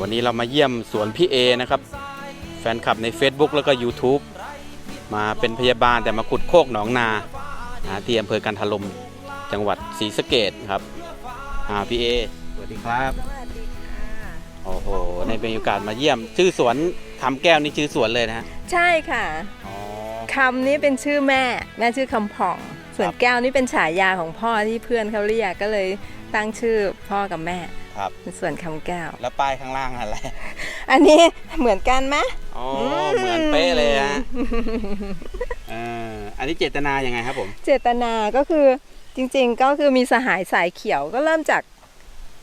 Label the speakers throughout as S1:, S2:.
S1: วันนี้เรามาเยี่ยมสวนพี่เอนะครับ แฟนคลับใน Facebook แล้วก็ YouTube มาเป็นพยาบาลแต่มาขุดโคกหนองนาอ่าที่อำเภอกันทลมจังหวัดศรีสะเกดครับอ่าพี่เอสวัสดีครับ
S2: สวัสดีค่ะ
S1: โอ้โหในเป็นโอกาสมาเยี่ยม ชื่อสวนคำแก้วนี่ชื่อสวนเลยนะฮะ
S2: ใช่ค่ะ
S1: อ๋อ
S2: คำนี้เป็นชื่อแม่ แม่ชื่อคำผ่อง ส่วน
S1: ครับ
S2: แก้วนี่เป็นฉายาของพ่อที่เพื่อนเขาเรียกก็เลย ตั้งชื่อพ่อกับแม่
S1: ครับ
S2: เป็นส่วนคำแก้ว
S1: แล้วป้ายข้างล่างอะไร
S2: อันนี้เหมือนกันไหม
S1: อ๋อ เหมือนเป๊ะเลยฮะเอออันนี้เจตนายังไงครับผม
S2: เจตนาก็คือจริงๆ ก็คือมีสหายสายเขียวก็เริ่มจาก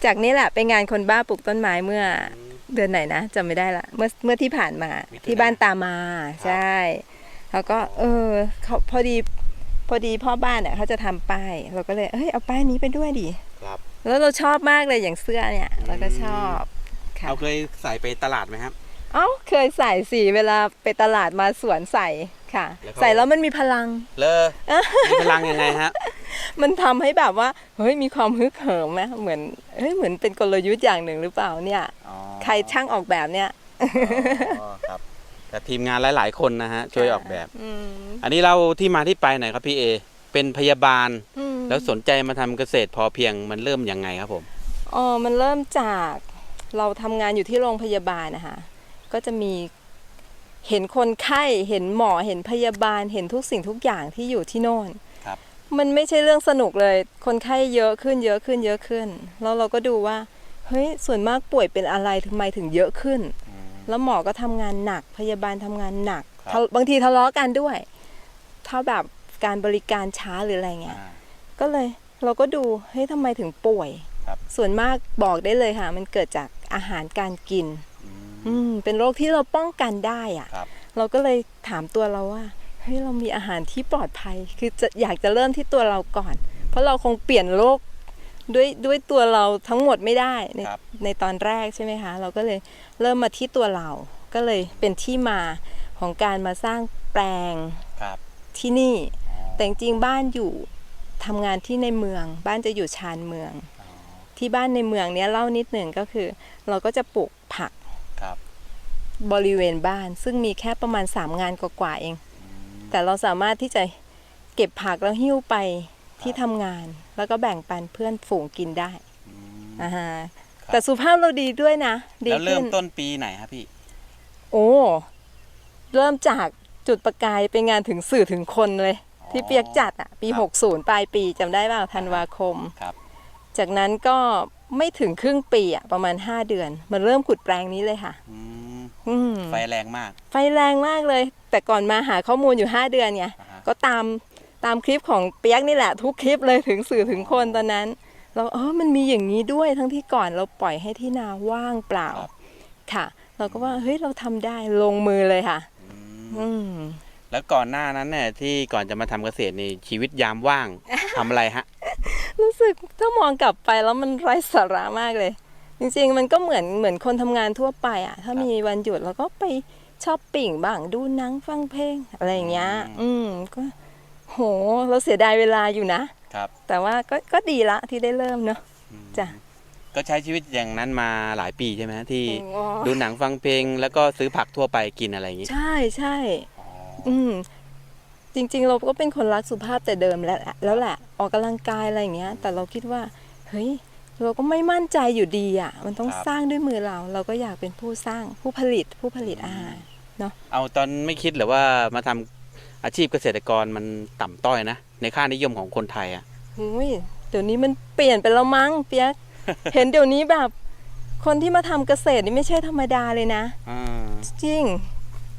S2: จากนี่แหละไปงานคนบ้าปลูกต้นไม้เมื่อเดือนไหนนะจำไม่ได้ละเมื่อเมื่อที่ผ่านมา
S1: มิถุนา
S2: ที่บ้านตามาใช่แล้วก็เออเขาพอดีพอดีพ่อบ้านเนี่ยเขาจะทำป้ายเราก็เลยเอ้ยเอาป้ายนี้ไปด้วยดิ
S1: ครับ
S2: แล้วเราชอบมากเลยอย่างเสื้อเนี่ย เราก็ชอบค่ะ
S1: เอาเคยใส่ไปตลาดไหมครับ
S2: เอ้าเคยใส่สีเวลาไปตลาดมาสวนใส่ค่ะ
S1: แล้วก็
S2: ใส่แล้วมันมีพลัง
S1: เลอมีพลังยังไงฮะ
S2: มันทำให้แบบว่าเฮ้ยมีความฮึกเหิมไหมเหมือนเฮ้ยเหมือนเป็นกลยุทธ์อย่างหนึ่งหรือเปล่าเนี่ย
S1: อ๋อ
S2: ใครช่างออกแบบเนี่ย
S1: อ๋อครับแต่ทีมงานหลาย ๆ คนนะฮะช่วยออกแบบ
S2: อืม
S1: อันนี้เราที่มาที่ไปหน่อยครับพี่เอ เป็นพยาบาล
S2: อืม
S1: แล้วสนใจมาทำเกษตรพอเพียงมันเริ่มยังไงครับผม
S2: อ๋อมันเริ่มจากเราทำงานอยู่ที่โรงพยาบาลนะคะก็จะมีเห็นคนไข้เห็นหมอเห็นพยาบาลเห็นทุกสิ่งทุกอย่างที่อยู่ที่โน่น
S1: ครับ
S2: มันไม่ใช่เรื่องสนุกเลย คนไข้เยอะขึ้นเยอะขึ้นเยอะขึ้น แล้วเราก็ดูว่า เฮ้ย ส่วนมากป่วยเป็นอะไรทำไมถึงเยอะขึ้น แล้วหมอก็ทำงานหนัก พยาบาลทำงานหนัก
S1: ครับ
S2: ทะบางทีทะเลาะกันด้วย ถ้าแบบการบริการช้าหรืออะไรเงี้ย
S1: อ่า
S2: ก็เลยเราก็ดูเฮ้ยทำไมถึงป่วย
S1: ครับ
S2: ส่วนมากบอกได้เลยค่ะ มันเกิดจากอาหารการกิน
S1: อืม
S2: อืมเป็นโรคที่เราป้องกันได้อะ
S1: ครับ
S2: เราก็เลยถามตัวเราว่าเฮ้ยเรามีอาหารที่ปลอดภัย คือจะอยากจะเริ่มที่ตัวเราก่อน เพราะเราคงเปลี่ยนโรคด้วยด้วยตัวเราทั้งหมดไม่ได้ใน
S1: ครับ
S2: ในตอนแรกใช่ไหมคะ เราก็เลยเริ่มมาที่ตัวเรา ก็เลยเป็นที่มาของการมาสร้างแปลง
S1: ครับ
S2: ที่นี่ แต่จริงๆบ้านอยู่ ทำงานที่ในเมือง บ้านจะอยู่ชานเมือง ที่บ้านในเมืองเนี้ยเล่านิดหนึ่งก็คือ เราก็จะปลูกผัก
S1: ครับ
S2: บริเวณบ้านซึ่งมีแค่ประมาณ3งานกว่าๆเอง แต่เราสามารถที่จะเก็บผักแล้วหิ้วไปที่ทำงาน แล้วก็แบ่งปันเพื่อนฝูงกินได้
S1: อืม
S2: อ่าฮะ
S1: ครับ
S2: แต่สุขภาพเราดีด้วยนะดี
S1: แล้วเริ่
S2: ขึ้
S1: ม
S2: น
S1: ต้นปีไหนครับพี่
S2: โอ้ เริ่มจากจุดประกายเป็นงานถึงสื่อถึงคนเลย
S1: อ๋อ
S2: ที่เปียกจัดอะปี
S1: ครับ
S2: 60 ปลายปีจำได้เปล่าธันวาคม
S1: ครับ
S2: จากนั้นก็ไม่ถึงครึ่งปีอะประมาณ 5 เดือน มันเริ่มขุดแปลงนี้เลยค่ะ
S1: อืม
S2: อืม
S1: ไฟแรงมาก
S2: ไฟแรงมากเลย แต่ก่อนมาหาข้อมูลอยู่ 5 เดือนไง
S1: อ่าฮะ
S2: ก็ตามตามคลิปของเปียกนี่แหละทุกคลิปเลยถึงสื่อถึงคนตอนนั้น เราเออมันมีอย่างนี้ด้วยทั้งที่ก่อนเราปล่อยให้ที่นาว่างเปล่า
S1: ครับ
S2: ค่ะ เราก็ว่าเฮ้ยเราทำได้ลงมือเลยค่ะ
S1: อืม
S2: อืม
S1: แล้วก่อนหน้านั้นเนี่ยที่ก่อนจะมาทำเกษตรในชีวิตยามว่างทำอะไรฮะ
S2: รู้สึกถ้ามองกลับไปแล้วมันไร้สาระมากเลย จริงๆ มันก็เหมือนเหมือนคนทำงานทั่วไปอะ ถ้ามีวันหยุดเราก็ไปช้อปปิ้งบ้างดูหนังฟังเพลงอะไรอย่างเงี้ย
S1: อื
S2: อืมก็โห เราเสียดายเวลาอยู่นะ
S1: ครับ
S2: แต่ว่าก็ก็ดีละที่ได้เริ่มเนาะ
S1: อืม
S2: จ้ะ
S1: ก็ใช้ชีวิตอย่างนั้นมาหลายปีใช่ไหมฮะที่
S2: อ๋อ
S1: ดูหนังฟังเพลงแล้วก็ซื้อผักทั่วไปกินอะไรอย่างงี้
S2: ใช่ใช่
S1: อ๋อ
S2: อืมจริง ๆ เราก็เป็นคนรักสุขภาพแต่เดิมแล้วแหละแล้วแหละออกกำลังกายอะไรอย่างเงี้ย แต่เราคิดว่าเฮ้ยเราก็ไม่มั่นใจอยู่ดีอะ มันต้องสร้างด้วยมือเรา เราก็อยากเป็นผู้สร้างผู้ผลิตผู้ผลิตอาหาร
S1: เอาตอนไม่คิดหรือว่ามาทำอาชีพเกษตรกรมันต่ำต้อยนะ ในค่านิยมของคนไทยอะ
S2: หุยเดี๋ยวนี้มันเปลี่ยนไปแล้วมั้งเปียก เห็นเดี๋ยวนี้แบบ คนที่มาทำเกษตรนี่ไม่ใช่ธรรมดาเลยนะ
S1: อ่า
S2: จริง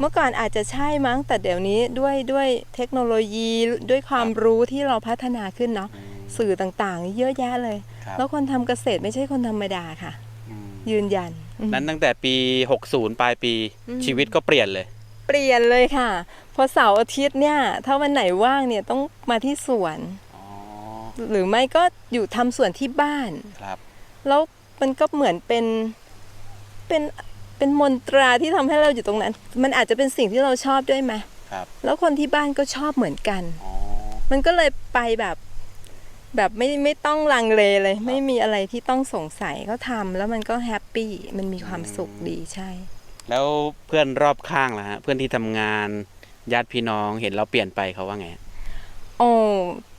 S2: เมื่อก่อนอาจจะใช่มั้งแต่เดี๋ยวนี้ด้วยด้วยเทคโนโลยีด้วยความรู้ที่เราพัฒนาขึ้นเนาะสื่อต่างๆ เยอะแยะเลย
S1: ครับ
S2: แล้วคนทำเกษตรไม่ใช่คนธรรมดาค่ะ
S1: อืม
S2: ยืนยันอืม
S1: นั้นตั้งแต่ปี 60 ปลายปี
S2: อืม
S1: ชีวิตก็เปลี่ยนเลย
S2: เปลี่ยนเลยค่ะ พอเสาร์อาทิตย์เนี่ย ถ้าวันไหนว่างเนี่ยต้องมาที่สวน
S1: อ๋อ
S2: หรือไม่ก็อยู่ทำสวนที่บ้าน
S1: ครับ
S2: แล้วมันก็เหมือนเป็นเป็น เป็นมนตราที่ทำให้เราอยู่ตรงนั้น มันอาจจะเป็นสิ่งที่เราชอบด้วยไหม
S1: ครับ
S2: แล้วคนที่บ้านก็ชอบเหมือนกัน
S1: อ๋อ
S2: มันก็เลยไปแบบ แบบไม่ไม่ต้องลังเลเลย ไม่มีอะไรที่ต้องสงสัยก็ทำแล้วมันก็แฮปปี้มันมีความสุขดีใช่
S1: แล้วเพื่อนรอบข้างล่ะฮะเพื่อนที่ทำงานญาติพี่น้องเห็นเราเปลี่ยนไปเขาว่าไง
S2: โอ้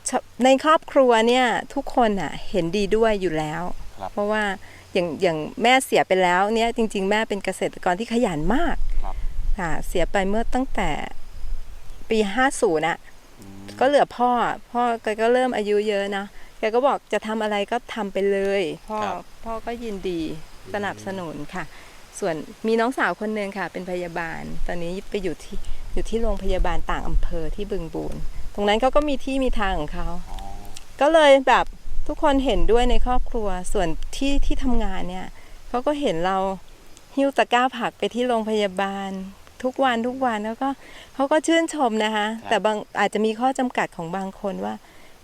S2: ชะในครอบครัวเนี่ยทุกคนอะ เห็นดีด้วยอยู่แล้ว
S1: ครับ
S2: เพราะว่า อย่างอย่างแม่เสียไปแล้วเนี่ยจริง ๆ แม่เป็นเกษตรกรที่ขยันมาก
S1: ครับ
S2: ค่ะเสียไปเมื่อตั้งแต่ปี50น่ะ
S1: อืม
S2: ก็เหลือพ่อ พ่อแกก็เริ่มอายุเยอะนะแกก็บอกจะทำอะไรก็ทำไปเลย พ่อ
S1: ครับ
S2: พ่อก็ยินดีสนับสนุนค่ะ ส่วนมีน้องสาวคนหนึ่งค่ะ เป็นพยาบาล ตอนนี้ไปอยู่ที่อยู่ที่โรงพยาบาลต่างอำเภอที่บึงบูนตรงนั้นเขาก็มีที่มีทางของเขา
S1: อ๋อ
S2: ก็เลยแบบ ทุกคนเห็นด้วยในครอบครัวส่วนที่ที่ทำงานเนี่ยเขาก็เห็นเราหิ้วตะกร้าผักไปที่โรงพยาบาล ทุกวันทุกวันแล้วก็เขาก็ชื่นชมนะคะ แต่บางอาจจะมีข้อจำกัดของบางคนว่า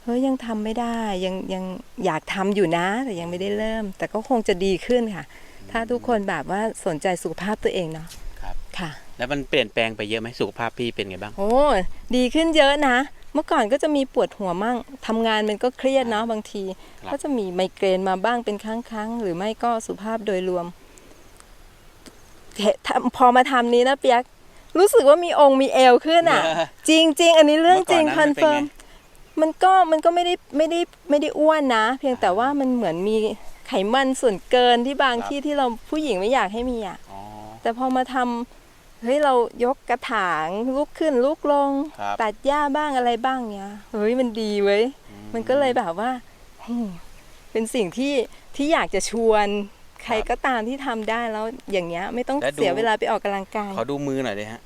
S2: เฮ้ยยังทำไม่ได้ยังยังอยากทำอยู่นะ แต่ยังไม่ได้เริ่ม แต่ก็คงจะดีขึ้นค่ะ ถ้าทุกคนแบบว่าสนใจสุขภาพตัวเองเนาะ
S1: ครับ
S2: ค่ะ
S1: แล้วมันเปลี่ยนแปลงไปเยอะไหมสุขภาพพี่เป็นไงบ้าง
S2: โอ้ดีขึ้นเยอะนะ เมื่อก่อนก็จะมีปวดหัวมั่งทำงานมันก็เครียดเนาะบางที
S1: ครับ
S2: ก็จะมีไมเกรนมาบ้างเป็นครั้งๆหรือไม่ก็สุขภาพโดยรวมเห็นทำพอมาทำนี้นะเปียกรู้สึกว่ามีองค์มีเอวขึ้นอะ จริงๆอันนี้เรื่องจริง
S1: เมื่อ
S2: ค
S1: ก่
S2: อ
S1: อน
S2: น
S1: นั้นมันเป็น
S2: เฟิร์ม
S1: ไง
S2: มันก็มันก็ไม่ได้ไม่ได้ไม่ได้อ้วนนะ เพียงแต่ว่ามันเหมือนมีไขมันส่วนเกินที่บางที่ที่เราผู้หญิงไม่อยากให้มีอะ
S1: อ๋อ
S2: แต่พอมาทำ เฮ้ยเรายกกระถางลุกขึ้นลุกลง
S1: ครับ
S2: ตัดหญ้าบ้างอะไรบ้างเนี้ยเฮ้ยมันดีเว้ย
S1: อื
S2: มันก็เลยแบบว่าอืมเป็นสิ่งที่ที่อยากจะชวน ใครก็ตามที่ทำได้แล้วอย่างเงี้ยไม่ต้อง
S1: และดู
S2: เสียเวลาไปออกกำลังกาย
S1: ขอดูมือหน่อยเลยฮะ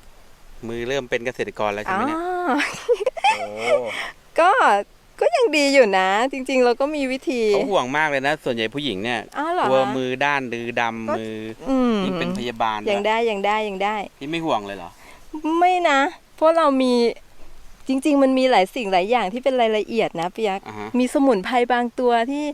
S1: มือเริ่มเป็นเกษตรกรแล้วใช่
S2: อ๋
S1: ไห
S2: อ
S1: มเนี่ย โอ้
S2: ก็ ก็ยังดีอยู่นะ จริง ๆ เราก็มีวิธี
S1: เขาห่วงมากเลยนะ ส่วนใหญ่ผู้หญิงเนี่ย
S2: อ้าวเหรอก
S1: ลัว
S2: คะ
S1: มือด้านดือดำ
S2: ก็
S1: มือ
S2: อืม
S1: ยิ่งเป็นพยาบาล
S2: ยัง
S1: ด้วย
S2: ได้ยังได้ยังได้
S1: พี่ไม่ห่วงเลยเหรอ
S2: ไม่นะ เพราะเรามีจริง ๆ มันมีหลายสิ่งหลายอย่างที่เป็นรายละเอียดนะเปียก
S1: อ่าฮะ
S2: มีสมุนไพรบางตัวที่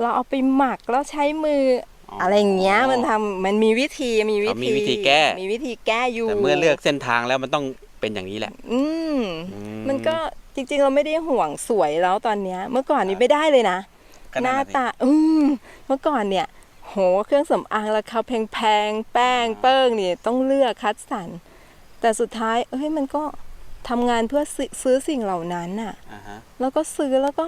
S2: เราเอาไปหมักแล้วใช้มือออะไรอย่างเงี้ยมันทำมันมีวิธีมีวิ
S1: เขามี
S2: ธี
S1: วิธีแก้
S2: มีวิธีแก้อยู่
S1: แต่เมื่อเลือกเส้นทางแล้วมันต้อง เป็นอย่างนี้แหละ
S2: อืม
S1: อื
S2: มันก็จริงๆ เราไม่ได้ห่วงสวยแล้วตอนเนี้ย เมื่อก่อนนี้ไม่ได้เลยนะ
S1: ก็
S2: หน้าะ
S1: สิ
S2: ตา อืม เมื่อก่อนเนี่ย โห เครื่องสำอางราคาแพงๆ แป้งเปิ้งเนี่ยต้องเลือกคัดสรร แต่สุดท้าย เอ้ย มันก็ทำงานเพื่อซื้อซื้อสิ่งเหล่านั้นน่ะ
S1: อ่าฮะ
S2: แล้วก็ซื้อแล้วก็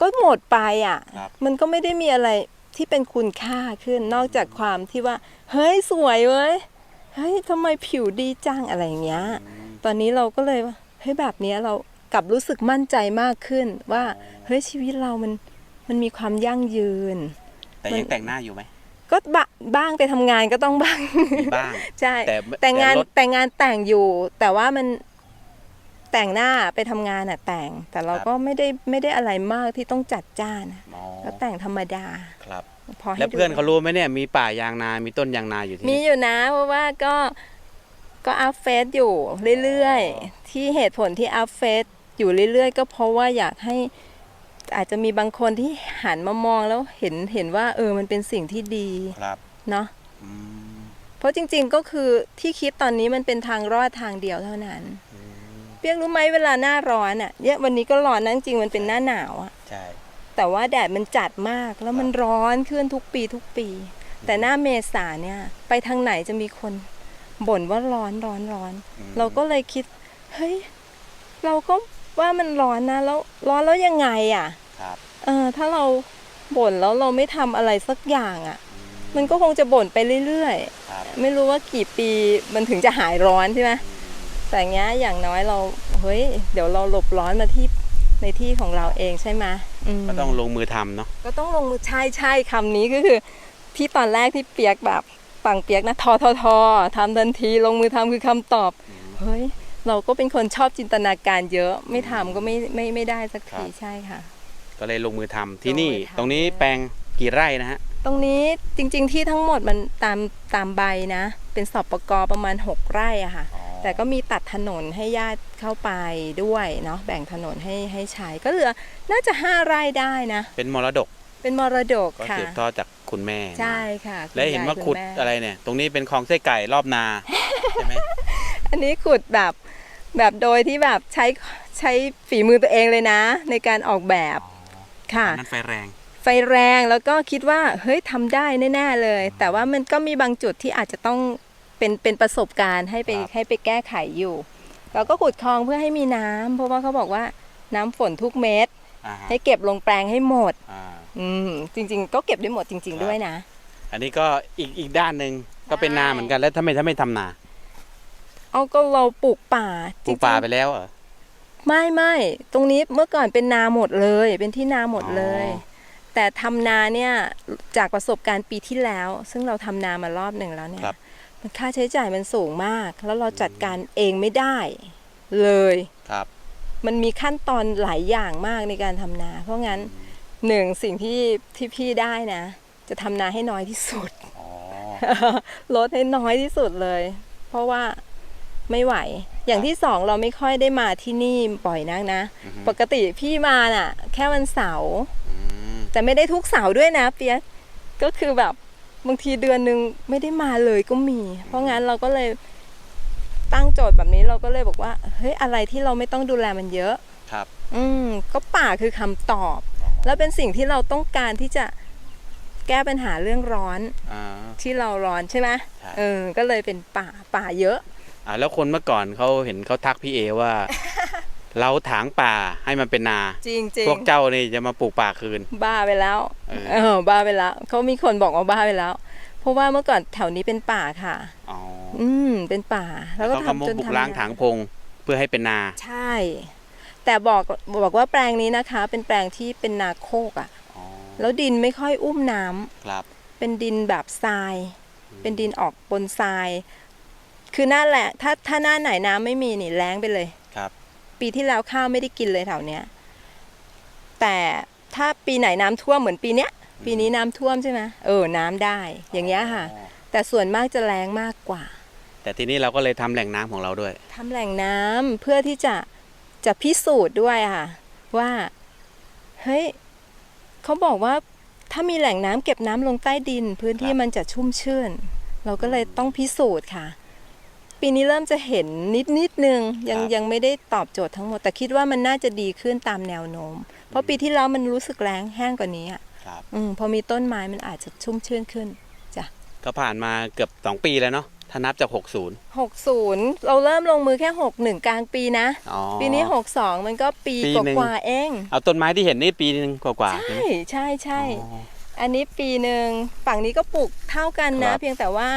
S2: ก็หมดไปอะ
S1: ครับ
S2: มันก็ไม่ได้มีอะไรที่เป็นคุณค่าขึ้นนอกจากความที่ว่า เฮ้ย สวยเว้ย เฮ้ยทำไมผิวดีจังอะไรอย่างเงี้ย ตอนนี้เราก็เลยว่าเฮ้ยแบบเนี้ยเรากลับรู้สึกมั่นใจมากขึ้นว่าเฮ้ยชีวิตเรามันมันมีความยั่งยืน
S1: แต่ยังแต่งหน้าอยู่ไหม
S2: ก็บะบ้างไปทำงานก็ต้องบ้าง
S1: มีบ้าง
S2: ใช่
S1: แต่
S2: แต่งงาน
S1: แต่ลด
S2: แต่งงานแต่งอยู่ แต่ว่ามันแต่งหน้าไปทำงานอะแต่ง แต่เราก็ไม่ได้ไม่ได้อะไรมากที่ต้องจัดจ้านอะ
S1: อ๋อ
S2: ก็แต่งธรรมดา
S1: ครับ
S2: พอให้
S1: แล้ว
S2: ดู
S1: เพื่อนเขารู้ไหมเนี่ยมีป่ายางนา มีต้นยางนาอยู่ที่
S2: มี
S1: นี่
S2: อยู่นะ เพราะว่าก็ก็อัพเฟซอยู่เรื่อยๆ ที่เหตุผลที่อัพเฟซอยู่เรื่อยๆ ก็เพราะว่าอยากให้อาจจะมีบางคนที่หันมามองแล้วเห็นเห็นว่า เออมันเป็นสิ่งที่ดี
S1: ครับ
S2: เนาะ
S1: อืม
S2: เพราะจริงๆก็คือที่คิดตอนนี้มันเป็นทางรอดทางเดียวเท่านั้น
S1: อืม
S2: เปียกรู้ไหมเวลาหน้าร้อนอะเนี่ยวันนี้ก็ร้อนนะจริงๆมันเป็นหน้าหนาวอะ
S1: ใช่
S2: แต่ว่าแดดมันจัดมากแล้วมันร้อนขึ้นทุกปีทุกปี แต่หน้าเมษาเนี่ยไปทางไหนจะมีคนบ่นว่าร้อนร้อนร้อน
S1: อืม
S2: เราก็เลยคิด เฮ้ย เราก็ว่ามันร้อนนะแล้วร้อนแล้วยังไงอะ
S1: ครับ
S2: เออถ้าเราบ่นแล้วเราไม่ทำอะไรสักอย่างอะ
S1: อื
S2: มันก็คงจะบ่นไปเรื่อย
S1: ครับ
S2: ๆไม่รู้ว่ากี่ปีมันถึงจะหายร้อนใช่ไหมแต่เงี้ยอย่างน้อยเราเฮ้ย เดี๋ยวเราหลบร้อนมาที่ ในที่ของเราเองใช่ไหมอืม
S1: ก็ต้องลงมือทำเนาะ
S2: ก็ต้องลงมือใช่ใช่คำนี้ก็คือ ที่ตอนแรกที่เปียกแบบปังเปียกนะทอทอทอทำทันทีลงมือทำคือคำตอบเฮ้ยเราก็เป็นคนชอบจินตนาการเยอะไม่ทำก็ไม่ไม่ไม่ได้สักทีใช่ค่ะ
S1: ก็เลยลงมือทำที่นี่
S2: ลงมือทำ
S1: ตรงนี้แปลงกี่ไร่นะฮะ
S2: ตรงนี้จริง ๆ ที่ทั้งหมดมันตามตามใบนะ เป็นสอบประกอบประมาณ 6 ไร่อะค่ะ แต่ก็มีตัดถนนให้ญาติเข้าไปด้วยเนาะแบ่งถนนให้ให้ใช้ก็เหลือน่าจะ5ไร่ได้นะ
S1: เป็นมรดก
S2: เป็นมรดก
S1: ก็
S2: ค่ะ
S1: สืบทอดจากคุณแม่มา
S2: ใช่ค่ะคุณ
S1: และเห็นว่า
S2: ยย
S1: ขุด
S2: ณแม่
S1: อะไรเนี่ย ตรงนี้เป็นคลองไส้ไก่รอบนาใช่ไหม
S2: อันนี้ขุดแบบแบบโดยที่แบบใช้ใช้ฝีมือตัวเองเลยนะ ในการออกแบบค่ะ
S1: นั่นไฟแรง
S2: ไฟแรงแล้วก็คิดว่าเฮ้ยทำได้แน่ ๆ เลย แต่ว่ามันก็มีบางจุดที่อาจจะต้อง เป็นเป็นประสบการณ์ให้ไป
S1: ครับ
S2: ให้ไปแก้ไขอยู่ เราก็ขุดคลองเพื่อให้มีน้ำเพราะว่าเขาบอกว่าน้ำฝนทุกเม็ด
S1: อ่าฮะ
S2: ให้เก็บลงแปลงให้หมด
S1: อ่า
S2: อืมจริง ๆ ก็เก็บได้หมดจริง
S1: ครั
S2: ๆ
S1: บ
S2: ด้วยนะ
S1: อันนี้ก็อีกอีกด้านหนึ่งก็เป็นนา
S2: ใช่
S1: เหมือนกันแล้วทำไมถ้าไม่ทำนา
S2: เอาก็เราปลูกป่า
S1: ปลูกป่าไปแล้วเหรอ
S2: ไม่ไม่ตรงนี้เมื่อก่อนเป็นนาหมดเลย เป็นที่นาหมดเลย
S1: อ๋อ
S2: แต่ทำนาเนี่ยจากประสบการณ์ปีที่แล้ว ซึ่งเราทำนา มารอบหนึ่งแล้วเนี่ย
S1: ครับ
S2: มันค่าใช้จ่ายมันสูงมาก แล้วเราจัดการเองไม่ได้เลย
S1: ครับ
S2: มันมีขั้นตอนหลายอย่างมากในการทำนา เพราะงั้นหนึ่งสิ่งที่ที่พี่ได้นะ จะทำนาให้น้อยที่สุด
S1: อ๋อ
S2: ลดให้น้อยที่สุดเลย เพราะว่าไม่ไหว อย่างที่สองเราไม่ค่อยได้มาที่นี่บ่อยนักนะ
S1: อือฮึ
S2: ปกติพี่มาน่ะ แค่วันเสาร์
S1: อืม
S2: แต่ไม่ได้ทุกเสาร์ด้วยนะ เปียกก็คือแบบ บางทีเดือนหนึ่งไม่ได้มาเลยก็มี เพราะงั้นเราก็เลยตั้งโจทย์แบบนี้เราก็เลยบอกว่าเฮ้ยอะไรที่เราไม่ต้องดูแลมันเยอะ
S1: ครับ
S2: อืมก็ป่าคือคำตอบ แล้วเป็นสิ่งที่เราต้องการที่จะแก้ปัญหาเรื่องร้อน
S1: อ่า
S2: ที่เราร้อนใช่ไหม
S1: ใช่
S2: เออ ก็เลยเป็นป่าป่าเยอะ
S1: อ่าแล้วคนเมื่อก่อนเขาเห็นเขาทักพี่เอว่า เราถางป่าให้มันเป็นนา
S2: จริงจริง
S1: พวกเจ้านี่จะมาปลูกป่าคืน
S2: บ้าไปแล้ว
S1: เออ
S2: เออบ้าไปแล้วเขามีคนบอกว่าบ้าไปแล้ว เพราะว่าเมื่อก่อนแถวนี้เป็นป่าค่ะ
S1: อ๋อ
S2: อืมเป็นป่า
S1: แล้
S2: แล้วว
S1: เขา
S2: ก็
S1: ก็มา
S2: ทำจน
S1: บุก
S2: ทำ
S1: ล้างถางพงเพื่อให้เป็นนา
S2: ใช่ แต่บอกบอกว่าแปลงนี้นะคะ เป็นแปลงที่เป็นนาโคกอะ่ะ
S1: อ๋อ
S2: แล้วดินไม่ค่อยอุ้มน้ำ
S1: ครับ
S2: เป็นดินแบบทราย เป็นดินออกบนทราย คือหน้าแหละถ้าถ้าหน้าไหนน้ำไม่มีนี่แล้งไปเลย
S1: ครับ
S2: ปีที่แล้วข้าวไม่ได้กินเลยแถวเนี้ย แต่ถ้าปีไหนน้ำท่วมเหมือนปีเนี้ย ปีนี้น้ำท่วมใช่ไหมเออน้ำได้ อย่างเงี้ยค่ะ
S1: อ๋อ
S2: แต่ส่วนมากจะแรงมากกว่า
S1: แต่ทีนี้เราก็เลยทำแหล่งน้ำของเราด้วย
S2: ทำแหล่งน้ำเพื่อที่จะจะพิสูจน์ด้วยอะค่ะ ว่าเฮ้ยเขาบอกว่าถ้ามีแหล่งน้ำเก็บน้ำลงใต้ดิน พื้นที่
S1: ครับ
S2: มันจะชุ่มชื่น เราก็เลยต้องพิสูจน์ค่ะ ปีนี้เริ่มจะเห็นนิดนิดนึงยังยังไม่ได้ตอบโจทย์ทั้งหมด แต่คิดว่ามันน่าจะดีขึ้นตามแนวโน้ม เพราะปีที่แล้วมันรู้สึกแรงแห้งกว่านี้อะ
S1: ครับ
S2: อืมพอมีต้นไม้มันอาจจะชุ่มชื่นขึ้นจ้ะ
S1: ก็ผ่านมาเกือบ 2 ปีแล้วเนาะถ้านับจาก 60
S2: หกศูนย์เราเริ่มลงมือแค่หกหนึ่งกลางปีนะ
S1: อ๋อ
S2: ปีนี้ 62 มันก็ปี
S1: ปี
S2: ก
S1: หนึ่ง
S2: ว่าๆเอง
S1: เอาต้นไม้ที่เห็นนี่ปีนึงกว่าๆใช่
S2: ใช่
S1: ไหม
S2: ใช่ใช่
S1: อ๋อ
S2: อันนี้ปีหนึ่งฝั่งนี้ก็ปลูกเท่ากันนะ
S1: ครับ
S2: เพียงแต่ว่า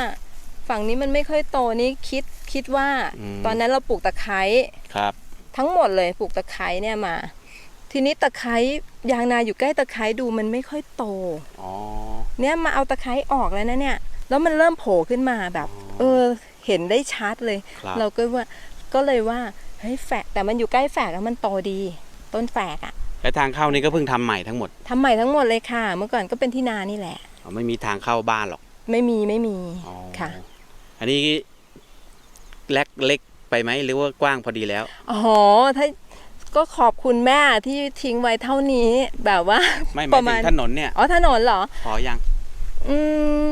S2: ฝั่งนี้มันไม่ค่อยโตนี่คิดคิดว่า
S1: อืม
S2: ตอนนั้นเราปลูกตะไคร้
S1: ครับ
S2: ทั้งหมดเลยปลูกตะไคร้เนี่ยมา ทีนี้ตะไคร้ยางนาอยู่ใกล้ตะไคร้ดูมันไม่ค่อยโต
S1: อ๋อ
S2: เนี่ยมาเอาตะไคร้ออกแล้วนะเนี่ย แล้วมันเริ่มโผล่ขึ้นมาแบบ เออ เห็นได้ชัดเลย
S1: ครับ
S2: เราก็ว่าก็เลยว่าเฮ้ยแฝกแต่มันอยู่ใกล้แฝกแล้วมันโตดี ต้นแฝกอะ
S1: และทางเข้านี่ก็เพิ่งทำใหม่ทั้งหมด
S2: ทำใหม่ทั้งหมดเลยค่ะ เมื่อก่อนก็เป็นที่นานี่แหละ
S1: อ๋อไม่มีทางเข้าบ้านหรอก
S2: ไม่มีไม่มี
S1: อ๋อ
S2: ค่ะ
S1: อันนี้เล็กเล็กไปไหมหรือว่ากว้างพอดีแล้ว
S2: อ๋อถ้าก็ขอบคุณแม่ที่ทิ้งไว้เท่านี้แบบว่า
S1: ไม่ห
S2: ป
S1: มาย
S2: ระ
S1: ถึ
S2: มาณ
S1: งถนนเนี่ย
S2: อ๋อถนนเหรอ
S1: พอยัง
S2: อืม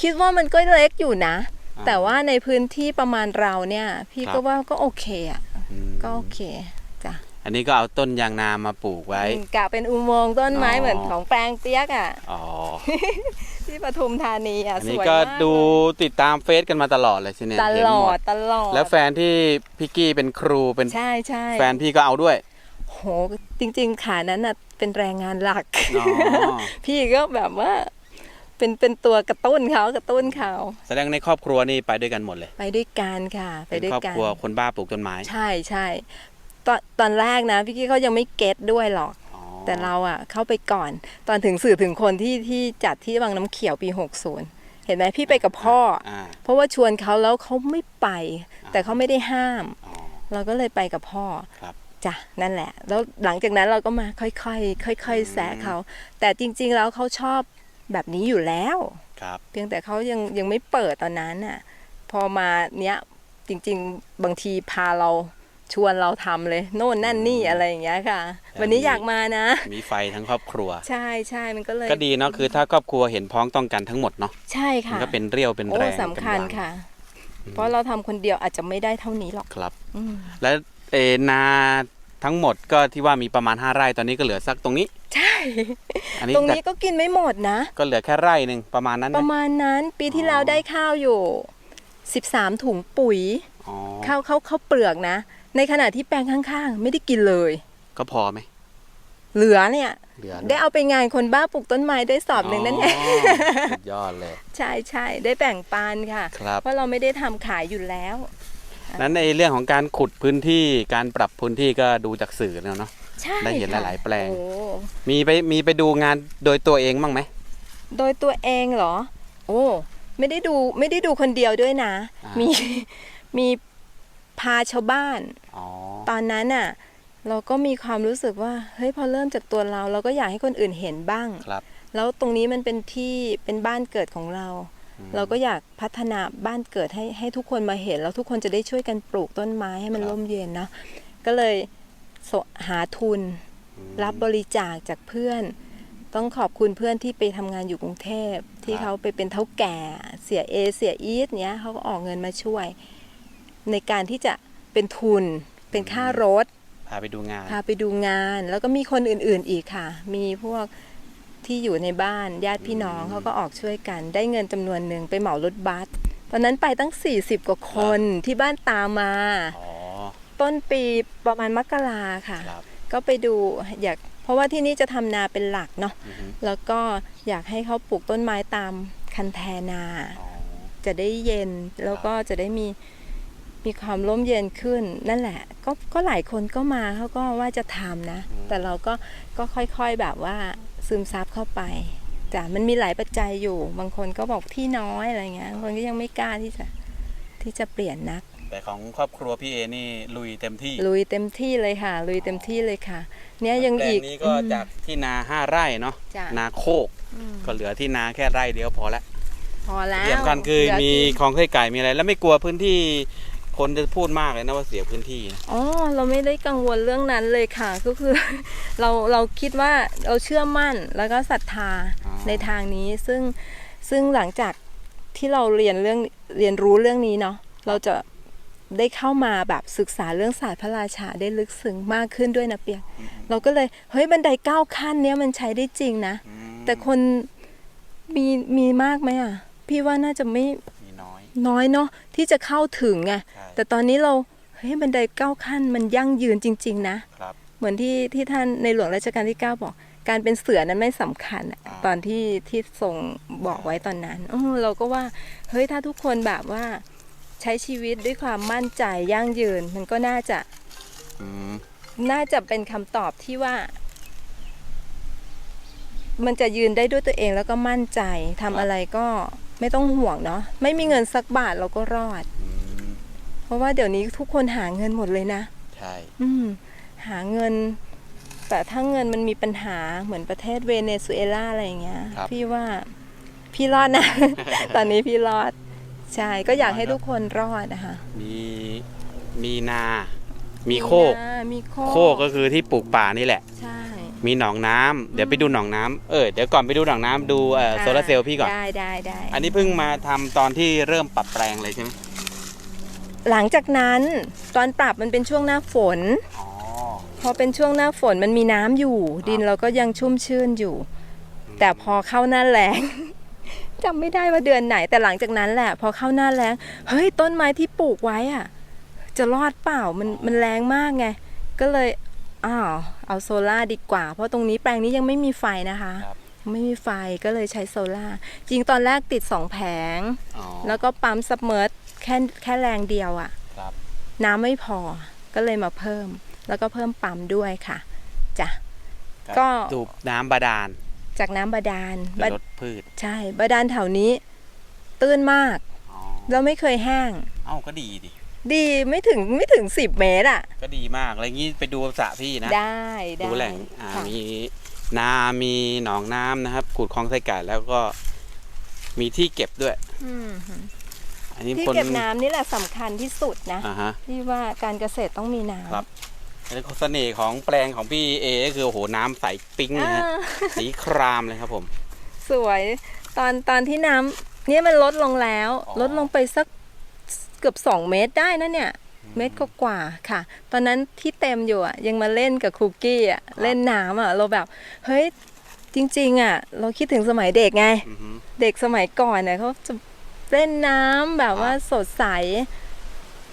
S2: คิดว่ามันก็เล็กอยู่นะ
S1: อ่า
S2: แต่ว่าในพื้นที่ประมาณเราเนี่ย พี่
S1: ครับ
S2: ก็ว่าก็โอเคอะ
S1: อืม
S2: ก็โอเคจ้ะ
S1: อันนี้ก็เอาต้นยางนามาปลูกไว้
S2: อืมกะเป็นอุโมงค์ต้นไม้
S1: อ๋อ
S2: เหมือนของแปลงเปียกอะ
S1: อ๋อ
S2: ที่ปทุมธานีอะ
S1: อัน
S2: ส
S1: นี้
S2: วย
S1: ก็
S2: มาก
S1: ดู
S2: เลย
S1: ติดตามเฟซกันมาตลอดเลยใช่ไหม
S2: ต
S1: เห็น
S2: ล
S1: ห
S2: อ
S1: ม
S2: ดตลอด
S1: แล้วแฟนที่พี่กี้เป็นครูเป็น
S2: ใช่ใช่
S1: แฟนพี่ก็เอาด้วย
S2: โหจริง ๆ ขานั้นน่ะเป็นแรงงานหลัก
S1: อ๋อ
S2: พี่ก็แบบว่า เป็นเป็นตัวกระตุ้นเขากระตุ้นเขา
S1: แสดงในครอบครัวนี่ไปด้วยกันหมดเลย
S2: ไปด้วยกันค่ะ ไป
S1: เป็น
S2: ด้วย
S1: ครอบ
S2: กัน
S1: ครัวคนบ้าปลูกต้นไม้
S2: ใช่ใช่ตอนตอนแรกนะพี่กี้เขายังไม่เก็ตด้วยหรอก
S1: อ๋อ
S2: แต่เราอะเข้าไปก่อน ตอนถึงสื่อถึงคนที่ที่จัดที่วังน้ำเขียวปี 60 เห็นไหมพี่ไปกับพ่อ
S1: อ่า
S2: เพราะว่าชวนเขาแล้วเขาไม่ไป แต่เขาไม่ได้ห้าม
S1: อ๋อ
S2: เราก็เลยไปกับพ่อ
S1: ครับ
S2: จ้ะนั่นแหละ แล้วหลังจากนั้นเราก็มาค่อยๆค่อยๆแสะเขา แต่จริง ๆ แล้วเขาชอบแบบนี้อยู่แล้ว
S1: ครับ
S2: เพียงแต่เขายังยังไม่เปิดตอนนั้นน่ะ พอมาเนี้ยจริง ๆ บางทีพาเรา ชวนเราทำเลยโน่นนั่นนี่อะไรอย่างเงี้ยค่ะ
S1: แต่
S2: วันนี้
S1: มี
S2: อยากมานะ
S1: มีไฟทั้งครอบครัว
S2: ใช่ใช่มันก็เลย
S1: ก็ดีเนาะคือถ้าครอบครัวเห็นพ้องต้องกันทั้งหมดเนาะ
S2: ใช่
S1: มั
S2: ค่ะ
S1: ก็เป็นเรี่ยวเป็น
S2: โอ้
S1: แรง
S2: สำคัญ
S1: เป็นแรง
S2: ค่ะ เพราะเราทำคนเดียวอาจจะไม่ได้เท่านี้หรอก
S1: ครับ
S2: อืม
S1: แล้วเออนาทั้งหมดก็ที่ว่ามีประมาณ 5 ไร่ตอนนี้ก็เหลือสักตรงนี้
S2: ใช่
S1: อันนี้
S2: ตรงนี้ก็กินไม่หมดนะ
S1: ก็เหลือแค่ไร่หนึ่งประมาณนั้นไห
S2: ป
S1: ม
S2: ระมาณนั้นปีที่แล้วได้ข้าวอยู่ 13 ถุงปุ๋ย
S1: อ๋อ
S2: ข้าวข้าวข้าวเปลือกนะ ในขณะที่แปลงข้างๆ ไม่ได้กินเลย
S1: ก็พอไหม
S2: เหลือเนี่ย
S1: เหลือ
S2: ได้เอาไปงานคนบ้าปลูกต้นไม้ได้สอบหนึ่งนั่นเอง
S1: อ๋อสุดยอดเลย
S2: ใช่ใช่ได้แบ่งปันค่ะ
S1: ครับ
S2: เพราะเราไม่ได้ทำขายอยู่แล้ว
S1: นั้นในเรื่องของการขุดพื้นที่การปรับพื้นที่ก็ดูจากสื่อแล้วเนาะ
S2: ใช่
S1: ได้เห็น
S2: ค่ะ
S1: หลายๆแปลง
S2: โอ้
S1: มีไปมีไปดูงานโดยตัวเองบ้างไหม
S2: โดยตัวเองเหรอ โอ้ ไม่ได้ดูไม่ได้ดูคนเดียวด้วยนะ
S1: อ่ามี
S2: มีมี พาชาวบ้าน
S1: อ๋อ
S2: ตอนนั้นน่ะ เราก็มีความรู้สึกว่า เฮ้ยพอเริ่มจากตัวเรา เราก็อยากให้คนอื่นเห็นบ้าง
S1: ครับ
S2: แล้วตรงนี้มันเป็นที่เป็นบ้านเกิดของเรา
S1: อืม
S2: เราก็อยากพัฒนาบ้านเกิดให้ให้ทุกคนมาเห็น แล้วทุกคนจะได้ช่วยกันปลูกต้นไม้ให้มัน
S1: ครับ
S2: ร่มเย็นเนาะก็เลยสหาทุน
S1: อืม
S2: รับบริจาคจากเพื่อน ต้องขอบคุณเพื่อนที่ไปทำงานอยู่กรุงเทพ ที่
S1: ครับ
S2: เขาไปเป็นเท่าแก่เสียเอเสียอีทเนี้ยเขาก็ออกเงินมาช่วย ในการที่จะเป็นทุน เป็นค่ารถ
S1: พาไปดูงาน
S2: พาไปดูงาน แล้วก็มีคนอื่นๆอีกค่ะ มีพวกที่อยู่ในบ้านญาติพี่น้อง
S1: อืม
S2: เขาก็ออกช่วยกัน ได้เงินจำนวนหนึ่งไปเหมารถบัสตอนนั้นไปตั้ง 40 กว่าคนที่บ้านตามมา
S1: อ๋อ
S2: ต้นปีประมาณมกราค่ะ
S1: ครับ
S2: ก็ไปดูอยากเพราะว่าที่นี่จะทำนาเป็นหลักเนาะ
S1: อือฮึ
S2: แล้วก็อยากให้เขาปลูกต้นไม้ตามคันแทนา
S1: อ๋อ
S2: จะได้เย็นแล้วก็จะได้มี มีความร่มเย็นขึ้นนั่นแหละ ก็ก็หลายคนก็มาเขาก็ว่าจะทำนะ แต่เราก็ก็ค่อยๆแบบว่าซึมซับเข้าไปจ้ะมันมีหลายปัจจัยอยู่ บางคนก็บอกที่น้อยอะไรเงี้ยบางคนก็ยังไม่กล้าที่จะที่จะเปลี่ยนนัก
S1: แต่ของครอบครัวพี่เอนี่ลุยเต็มที่
S2: ลุยเต็มที่เลยค่ะ ลุยเต็มที่เลยค่ะ เนี่ยยัง
S1: แปล
S2: อีก
S1: นี้ก็
S2: อืม
S1: จากที่นาห้าไร่เนาะ
S2: จ้ะ
S1: นาโคก
S2: อืม
S1: ก็เหลือที่นาแค่ไร่เดียวพอแล้ว
S2: พอแล้ว
S1: ที่สำคัญคือ
S2: เหลื
S1: มี
S2: กิน
S1: คลองเคยไก่มีอะไร แล้วไม่กลัวพื้นที่ คนจะพูดมากเลยนะว่าเสียพื้นที่นะ
S2: อ๋อ เราไม่ได้กังวลเรื่องนั้นเลยค่ะ ก็คือ เราเราคิดว่าเราเชื่อมั่นแล้วก็ศรัทธาในทางนี้ ซึ่งซึ่งหลังจากที่เราเรียนเรื่องเรียนรู้เรื่องนี้เนาะเราจะได้เข้ามาแบบศึกษาเรื่องศาสตร์พระราชาได้ลึกซึ้งมากขึ้นด้วยนะเปียกเราก็เลยเฮ้ยบันไดเก้าขั้นเนี้ยมันใช้ได้จริงนะ
S1: อืม
S2: แต่คนมีมีมากไหมอะ พี่ว่าน่าจะไม่
S1: มี น้อย
S2: น้อยเนาะที่จะเข้าถึงไง
S1: ใช่
S2: แต่ตอนนี้เราเฮ้ยบันไดเก้าขั้นมันยั่งยืนจริง ๆ นะ
S1: ครับ
S2: เหมือนที่ที่ท่านในหลวงรัชกาลที่ 9 บอก การเป็นเสือนั้นไม่สำคัญอะ
S1: อ่า
S2: ตอนที่ที่ทรงบอกไว้ตอนนั้นเออเราก็ว่าเฮ้ยถ้าทุกคนแบบว่าใช้ชีวิตด้วยความมั่นใจยั่งยืน มันก็น่าจะ
S1: อืม
S2: น่าจะเป็นคำตอบที่ว่า มันจะยืนได้ด้วยตัวเองแล้วก็มั่นใจทำอะไรก็ ไม่ต้องห่วงเนาะไม่มีเงินสักบาทเราก็รอด
S1: อืม
S2: เพราะว่าเดี๋ยวนี้ทุกคนหาเงินหมดเลยนะ
S1: ใช่
S2: อืมหาเงิน แต่ถ้าเงินมันมีปัญหาเหมือนประเทศเวเนซุเอลาอะไรอย่างเงี้ย
S1: ครับ
S2: พี่ว่าพี่รอดนะ ตอนนี้พี่รอด ใช่ ก็อยากให้ทุกคนรอดนะคะ
S1: มีมีนา มีโคก
S2: นามีโค
S1: โคกก็คือที่ปลูกป่านี่แหละ
S2: ใช่
S1: มีหนองน้ำเดี๋ยวไปดูหนองน้ำเออเดี๋ยวก่อนไปดูหนองน้ำดูเอ่อโซลาร์เซลล์พี่ก่อน
S2: ได้ได้ได้
S1: อันนี้เพิ่งมาทำตอนที่เริ่มปรับแปลงเลยใช่ไหม
S2: หลังจากนั้นตอนปรับมันเป็นช่วงหน้าฝน
S1: อ๋อ
S2: พอเป็นช่วงหน้าฝนมันมีน้ำอยู่ ดินเราก็ยังชุ่มชื่นอยู่ แต่พอเข้าหน้าแล้ง จำไม่ได้ว่าเดือนไหน แต่หลังจากนั้นแหละ พอเข้าหน้าแล้งเฮ้ยต้นไม้ที่ปลูกไว้อะจะรอดเปล่ามันมันแรงมากไง ก็เลย อ้าวเอาโซล่าร์ดีกว่า เพราะตรงนี้แปลงนี้ยังไม่มีไฟนะคะ
S1: ครับ
S2: ยังไม่มีไฟก็เลยใช้โซล่าร์จริงตอนแรกติดสองแผง
S1: อ๋อ
S2: แล้วก็ปั๊มซับเมอร์แค่แค่แรงเดียวอะ
S1: ครับ
S2: น้ำไม่พอก็เลยมาเพิ่ม แล้วก็เพิ่มปั๊มด้วยค่ะจ้ะ ก็
S1: สูบน้ำบาดาล
S2: จากน้ำบาดาล
S1: เพื่
S2: บา
S1: อลดพืช
S2: ใช่บาดาลแถวนี้ ตื้นมาก
S1: อ๋อ
S2: แล้วไม่เคยแห้ง
S1: เอ้าก็ดีดิ
S2: ดีไม่ถึงไม่ถึงสิบเมตรอะ
S1: ก็ดีมากอะไรงี้ไปดูสระพี่นะ
S2: ได้ได้
S1: ดูแหล่งอ่า
S2: ค่ะ
S1: มีนามีหนองน้ำนะครับขุดคลองไส้ไก่แล้วก็มีที่เก็บด้วย
S2: อืม
S1: อันนี้
S2: ที่
S1: คน
S2: เก็บน้ำนี่แหละสำคัญที่สุดนะ
S1: อ่าฮะ
S2: ที่ว่าการเกษตรต้องมีน้ำ
S1: ครับ อันนี้เสน่ห์ของแปลงของพี่เอก็คือโอ้โหน้ำใสปิ๊งนะฮะ
S2: อ่า
S1: สีครามเลยครับผม
S2: สวยตอนตอนที่น้ำเนี่ยมันลดลงแล้ว
S1: อ๋อ
S2: ลดลงไปสัก เกือบสองเมตรได้นะเนี่ย เมตรก็กว่าๆค่ะ ตอนนั้นที่เต็มอยู่อะยังมาเล่นกับคุกกี้อะเล่นน้ำอะเราแบบเฮ้ยจริง ๆ อะ เราคิดถึงสมัยเด็กไง
S1: อือฮึ
S2: เด็กสมัยก่อนเนี่ยเขาจะเล่นน้ำแบบว่าสดใส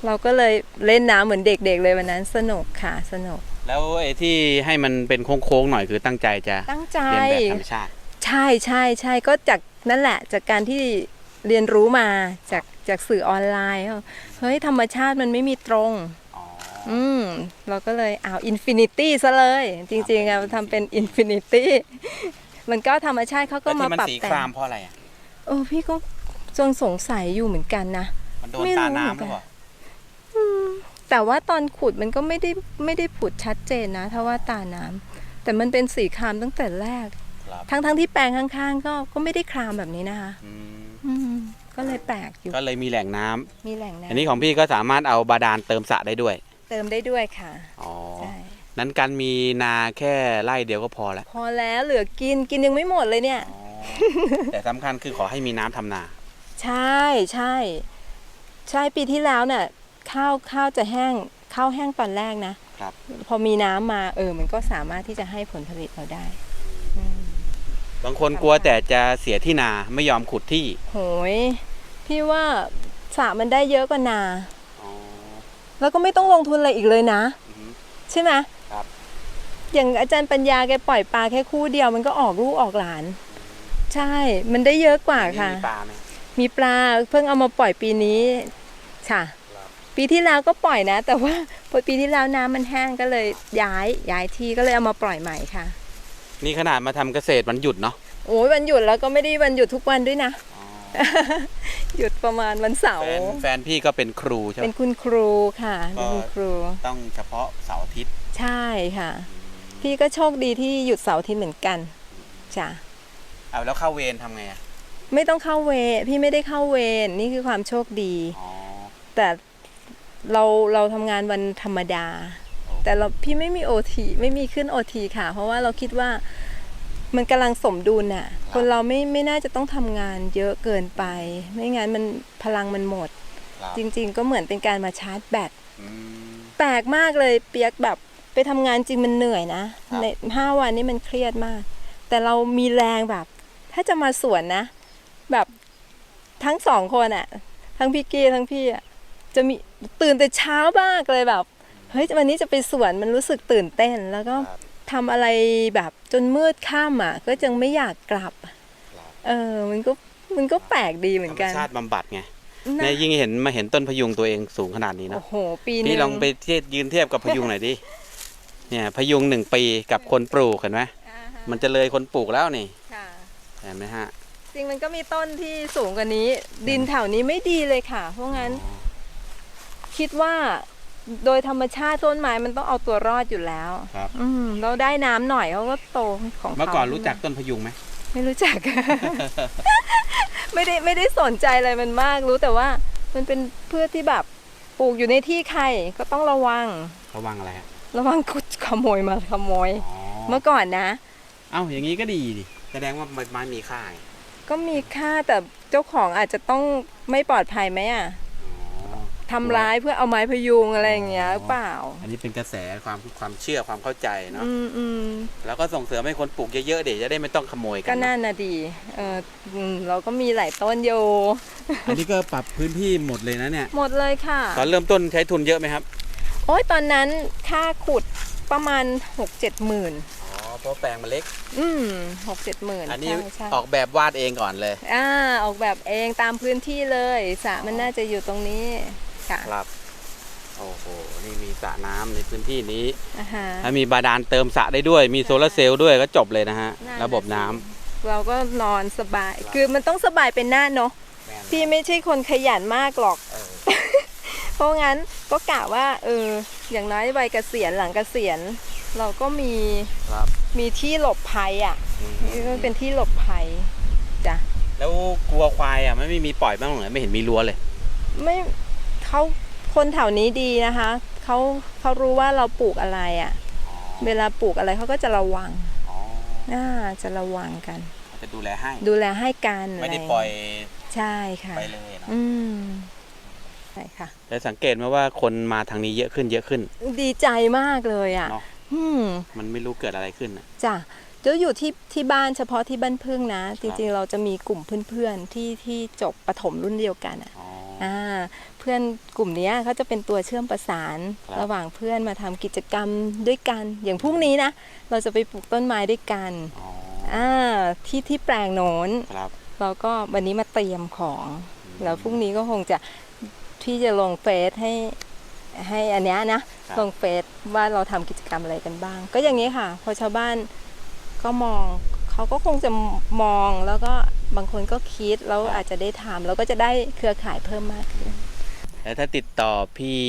S2: เราก็เลยเล่นน้ำเหมือนเด็ก ๆ เลยวันนั้นสนุกค่ะสนุก
S1: แล้วไอ้ที่ให้มันเป็นโค้งๆหน่อยคือตั้งใจจะ
S2: ตั้งใจ
S1: เรียนแบบธรรมชาติ
S2: ใช่ใช่ใช่ก็จากนั่นแหละจากการที่เรียนรู้มาจาก จากสื่อออนไลน์ว่าเฮ้ยธรรมชาติมันไม่มีตรง
S1: อ๋อ
S2: อืมเราก็เลยเอาอินฟินิตี้ซะเลย จริงๆอะทำเป็นอินฟินิตี้มันก็ธรรมชาติเขาก็
S1: แล้ว
S2: มา
S1: ที่มัน
S2: ปรับ
S1: สี
S2: แต่
S1: ครางมเพราะอะไรอะ
S2: เออพี่ก็จงสงสัยอยู่เหมือนกันนะ
S1: มันโดน
S2: ไม่รู้
S1: ตา
S2: เหมือน
S1: น้ำห
S2: กั
S1: รื
S2: น
S1: อเปล่า
S2: แต่ว่าตอนขุดมันก็ไม่ได้ไม่ได้ผุดชัดเจนนะถ้าว่าตาน้ำแต่มันเป็นสีครามตั้งแต่แรก
S1: ครับ
S2: ทั้งทั้งที่แปลงข้างๆ ก็ก็ไม่ได้ครามแบบนี้นะคะ
S1: อืม
S2: อืม ก็เลยแปลกอยู่
S1: ก็เลยมีแหล่งน้ำ
S2: มีแหล่ง
S1: อัน
S2: น้ำ
S1: นี้ของพี่ก็สามารถเอาบาดาลเติมสระได้ด้วย
S2: เติมได้ด้วยค่ะ
S1: อ๋อ
S2: ใช่
S1: นั้นการมีนาแค่ไร่เดียวก็พอแล้ว
S2: พอแล้วเหลือกินกินยังไม่หมดเลยเนี่ย
S1: อ๋อแต่สำคัญคือขอให้มีน้ำทำนา
S2: ใช่ใช่ ใช่ปีที่แล้วเนี่ยข้าวข้าวจะแห้งข้าวแห้งตอนแรกนะครับ พอมีน้ำมาเออ มันก็สามารถที่จะให้ผลผลิตเราได้อืม
S1: บางคนกลัวแต่จะเสียที่นาไม่ยอมขุดที่
S2: โหย พี่ว่าสระมันได้เยอะกว่านา
S1: อ๋อ
S2: แล้วก็ไม่ต้องลงทุนอะไรอีกเลยนะ
S1: อือฮึ
S2: ใช่ไหม
S1: ครับ
S2: อย่างอาจารย์ปัญญาแกปล่อยปลาแค่คู่เดียวมันก็ออกลูกออกหลาน ใช่ มันได้เยอะกว่า
S1: นี่
S2: ค่ะ
S1: มีปลาไหม
S2: มีปลาเพิ่งเอามาปล่อยปีนี้ค่ะ
S1: ครับ
S2: ปีที่แล้วก็ปล่อยนะ แต่ว่าพอปีที่แล้วน้ำมันแห้งก็เลยย้ายย้ายที่ก็เลยเอามาปล่อยใหม่ค่ะ
S1: นี่ขนาดมาทำเกษตรวันหยุดเนาะ
S2: โอ้ยวันหยุดแล้วก็ไม่ได้วันหยุดทุกวันด้วยนะ
S1: อ๋อ
S2: หยุดประมาณวันเสา
S1: แฟ
S2: ร์
S1: นแฟนพี่ก็เป็นครูใช่ไห
S2: เป็
S1: ม
S2: นคุณครูค่ะ
S1: ก็
S2: เป็นคุณครู
S1: ต้องเฉพาะเสาร์อาทิตย์
S2: ใช่ค่ะ พี่ก็โชคดีที่หยุดเสาร์อาทิตย์เหมือนกันจ้ะ
S1: เอาแล้วเข้าเวรทำไงอะ
S2: ไม่ต้องเข้าเวรพี่ไม่ได้เข้าเวรนี่คือความโชคดี
S1: อ๋อ
S2: แต่เราเราทำงานวันธรรมดา แต่เราพี่ไม่มีโอทีไม่มีขึ้นโอทีค่ะ เพราะว่าเราคิดว่า มันกำลังสมดุลน่ะ คนเราไม่ไม่น่าจะต้องทำงานเยอะเกินไป ไม่งั้นมันพลังมันหมด
S1: ครับ
S2: จริง ๆ ก็เหมือนเป็นการมาชาร์จแบต
S1: อืม
S2: แปลกมากเลยเปียกแบบไปทำงานจริงมันเหนื่อยนะครับในห้าวันนี้มันเครียดมาก แต่เรามีแรงแบบ ถ้าจะมาสวนนะ แบบทั้งสองคนอะทั้งพี่กี้ทั้งพี่อะจะมีตื่นแต่เช้ามากเลยแบบเฮ้ยวันนี้จะไปสวนมันรู้สึกตื่นเต้นแล้วก็
S1: ครับ
S2: ทำอะไรแบบจนมืดค่ำอะก็ยังไม่อยากกลับ
S1: ครับ
S2: เออ มันก็มันก็แปลกดีเหมือน
S1: ธร
S2: กั
S1: ร
S2: น
S1: มชาติบำบัดไง
S2: นะ
S1: เนี่ยยิ่งเห็นมาเห็นต้นพยุงตัวเองสูงขนาดนี้นะ
S2: โอ้โหปีนึ
S1: พี่
S2: ง
S1: ลองไปเทียบยืนเทียบกับพยุงหน่อยดิเนี่ยพยุงหนึ่งปีกับคนปลูกเห็นไหม
S2: อ่าฮะ
S1: มันจะเลยคนปลูกแล้วนี่
S2: ค่ะ
S1: เห็นไหมฮะ
S2: จริงมันก็มีต้นที่สูงกว่านี้ ดินแถวนี้ไม่ดีเลยค่ะ เพราะงั้น คิดว่า โดยธรรมชาติต้นไม้มันต้องเอาตัวรอดอยู่แล้ว
S1: ครับ
S2: อืมเราได้น้ำหน่อยเขาก็โตของเขา
S1: เมื่อก่อนรู้จักต้นพยุงไหม
S2: ไม่รู้จัก ไม่ได้ไม่ได้สนใจอะไรมันมากรู้แต่ว่า มันเป็นพืชที่แบบปลูกอยู่ในที่ใครก็ต้องระวัง
S1: ระวังอะไรฮะ
S2: ระวังกุดขโมยมาขโมย
S1: อ๋อ
S2: เมื่อก่อนนะ
S1: เอ้าอย่างนี้ก็ดีดิแสดงว่าไม้มีค่าไง
S2: ก็มีค่าแต่เจ้าของอาจจะต้องไม่ปลอดภัยไหมอะ
S1: อ๋อ
S2: ทำร้ายเพื่อเอาไม้พยุงอะไรอย่างเงี้ยหรือเปล่า
S1: อันนี้เป็นกระแสความความเชื่อความเข้าใจเนาะ
S2: อืมอืม
S1: แล้วก็ส่งเสริมให้คนปลูกเยอะๆเดี๋ยวจะได้ไม่ต้องขโมยกั
S2: ก็
S1: น
S2: น่าน่ะดีเอออืมเราก็มีหลายต้นโย
S1: อันนี้ก็ปรับพื้นที่หมดเลยนะเนี่ย
S2: หมดเลยค่ะ
S1: ตอนเริ่มต้นใช้ทุนเยอะไหมครับ
S2: โอ้ยตอนนั้นค่าขุดประมาณหกเจ็ดหมื่น
S1: อ๋อเพราะแปลงมันเล็ก
S2: อืมหกเจ็ดหมื่น
S1: อันนี้
S2: ใช่ใช่
S1: ออกแบบวาดเองก่อนเลย
S2: อ่าออกแบบเองตามพื้นที่เลยสระมันน่าจะอยู่ตรงนี้ ค่ะ
S1: ครับโอ้โหนี่มีสระน้ำในพื้นที่นี้
S2: อ่าฮะ
S1: ถ้ามีบาดาลเติมสระได้ด้วย มีโซลาร์เซลล์ด้วยก็จบเลยนะฮะ
S2: นั่นน่ะ
S1: ระบบน้ำ
S2: สิเราก็นอนสบาย คือมันต้องสบายเป็นหน้าเนาะพี่ไม่ใช่คนขยันมากหรอก
S1: เออ
S2: เพราะงั้นก็กะว่า เออ อย่างน้อยวัยเกษียณหลังเกษียณ เราก็มี
S1: ครับ
S2: มีที่หลบภัยอะนี่ก็เป็นที่หลบภัยจ้ะ
S1: แล้วกลัวควายอะไม่ไม่มีปล่อยบ้างเหรอไม่เห็นมีรั้วเลย
S2: ไม่ เขาคนแถวนี้ดีนะคะเขาเขารู้ว่าเราปลูกอะไรอะ เวลาปลูกอะไรเขาก็จะระวัง
S1: อ๋อ
S2: น่าจะระวังกัน
S1: เขาจะดูแลให้
S2: ดูแลให้กัน
S1: ไม่ได้ะ
S2: ร
S1: ปล่อย
S2: ใช่ค่ะ
S1: ไปเลยเนาะ
S2: อืมใช่ค่ะ
S1: แล้วสังเกตไหมว่าคนมาทางนี้เยอะขึ้นเยอะขึ้น
S2: ดีใจมากเลยอะ
S1: เนาะ
S2: อืม
S1: มันไม่รู้เกิดอะไรขึ้นน่ะ
S2: จ้ะเดี๋ยวอยู่ที่ที่บ้านเฉพาะที่บ้านพึ่งนะ จริงๆ เราจะมีกลุ่มเพื่อนๆที่ที่จบประถมรุ่นเดียวกันอะ
S1: อ๋อ
S2: อ่า เพื่อนกลุ่มเนี้ยเขาจะเป็นตัวเชื่อมประสาน
S1: ครับ
S2: ระหว่างเพื่อนมาทำกิจกรรมด้วยกัน อย่างพรุ่งนี้นะเราจะไปปลูกต้นไม้ด้วยกัน
S1: อ๋อ
S2: อ่าที่ที่แปลงโน้น
S1: ครับ
S2: เราก็วันนี้มาเตรียมของแล้วพรุ่งนี้ก็คงจะที่จะลงเฟซให้ให้อันเนี้ยนะ
S1: ครับ
S2: ลงเฟซว่าเราทำกิจกรรมอะไรกันบ้าง ก็อย่างนี้ค่ะ พอชาวบ้านก็มองเขาก็คงจะมองแล้วก็ บางคนก็คิดแล้วอาจจะได้ทำแล้วก็จะได้เครือข่ายเพิ่มมากขึ้น
S1: แล้วถ้าติดต่อพี่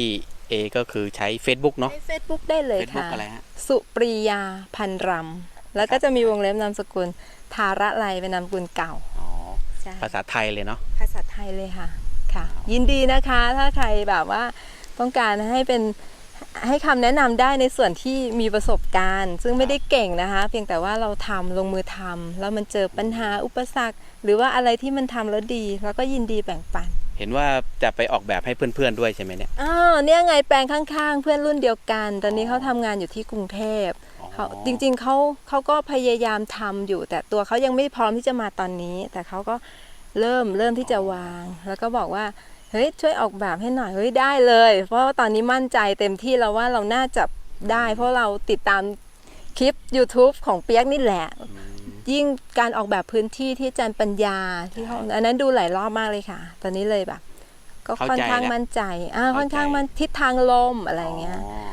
S1: เอก็คือใช้ Facebook เนาะ
S2: ใน Facebook ได้เลย
S1: Facebook
S2: ค่ะ
S1: อะไรฮะ
S2: สุปรียาพันรำแล้วก็จะมีวงเล็บนามสกุลทาระไลเป็นนามสกุลเก่า
S1: อ๋อ
S2: ใช่
S1: ภาษาไทยเลยเนาะ
S2: ภาษาไทยเลยค่ะค่ะ ยินดีนะคะ ถ้าใครแบบว่าต้องการให้เป็น ให้คำแนะนำได้ในส่วนที่มีประสบการณ์ ซึ่งไม่ได้เก่งนะคะ เพียงแต่ว่าเราทำลงมือทำแล้วมันเจอปัญหาอุปสรรค หรือว่าอะไรที่มันทำแล้วดี แล้วก็ยินดีแบ่งปัน
S1: เห็นว่าจะไปออกแบบให้เพื่อนๆด้วยใช่ไหมเนี่ย
S2: อ้าวเนี่ยไงแปลงข้างๆ เพื่อนรุ่นเดียวกัน ตอนนี้เขาทำงานอยู่ที่กรุงเทพ
S1: อ๋อ
S2: เขาจริงๆเขาเขาก็พยายามทำอยู่ แต่ตัวเขายังไม่พร้อมที่จะมาตอนนี้ แต่เขาก็เริ่มเริ่มที่จะวาง แล้วก็บอกว่า เฮ้ยช่วยออกแบบให้หน่อยเฮ้ยได้เลย เพราะว่าตอนนี้มั่นใจเต็มที่แล้วว่าเราน่าจะได้ เพราะเราติดตามคลิป YouTube ของเปียกนี่แหละ ยิ่งการออกแบบพื้นที่ที่อาจารย์ปัญญาที่เขาอันนั้นดูหลายรอบมากเลยค่ะ ตอนนี้เลยแบบ ก็
S1: เข้า
S2: ค่อน
S1: ใจ
S2: ข้าง
S1: แล้ว
S2: มั่นใจอ่า
S1: เข้าใจ
S2: ค่อนข้างมันทิศทางลมอะไรเงี้ย
S1: อ๋อ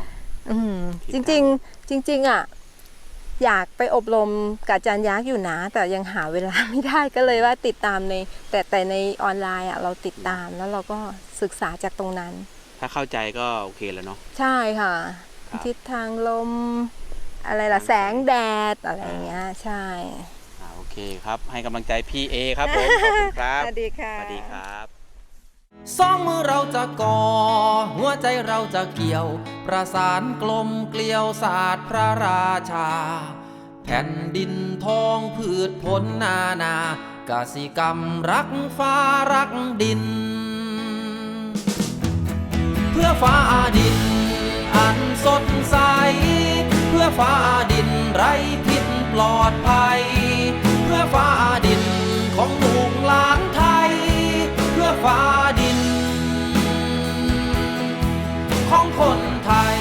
S2: อืม
S1: ทิ
S2: จ
S1: ศ
S2: ริง
S1: ทาง
S2: ๆจริง ๆ อะ อยากไปอบรมกับอาจารย์ยักษ์อยู่นะ แต่ยังหาเวลาไม่ได้ก็เลยว่าติดตามใน แต่แต่ในออนไลน์อะเราติดตามแล้วเราก็ศึกษาจากตรงนั้น
S1: ถ้าเข้าใจก็โอเคแล้วเนาะ
S2: ใช่ค่ะ
S1: ครับ
S2: ทิศทางลม อะไรล่ะ แสงแดดอะไรเงี้ย ใช่
S1: อ่าโอเคครับ ให้กำลังใจพี่เอครับผมขอบคุณครับ
S2: สวัสดีค่ะ
S1: สวัสดีครับ
S3: สองมือเราจะก่อ หัวใจเราจะเกี่ยว ประสานกลมเกลียวศาสตร์พระราชา แผ่นดินทองพืชผลนานากสิกรรมรักฟ้ารักดิน เพื่อฟ้าดิน อันสดใส เพื่อฟ้าดินไร้พิษปลอดภัย เพื่อฟ้าดินของหลาน ของคนไทย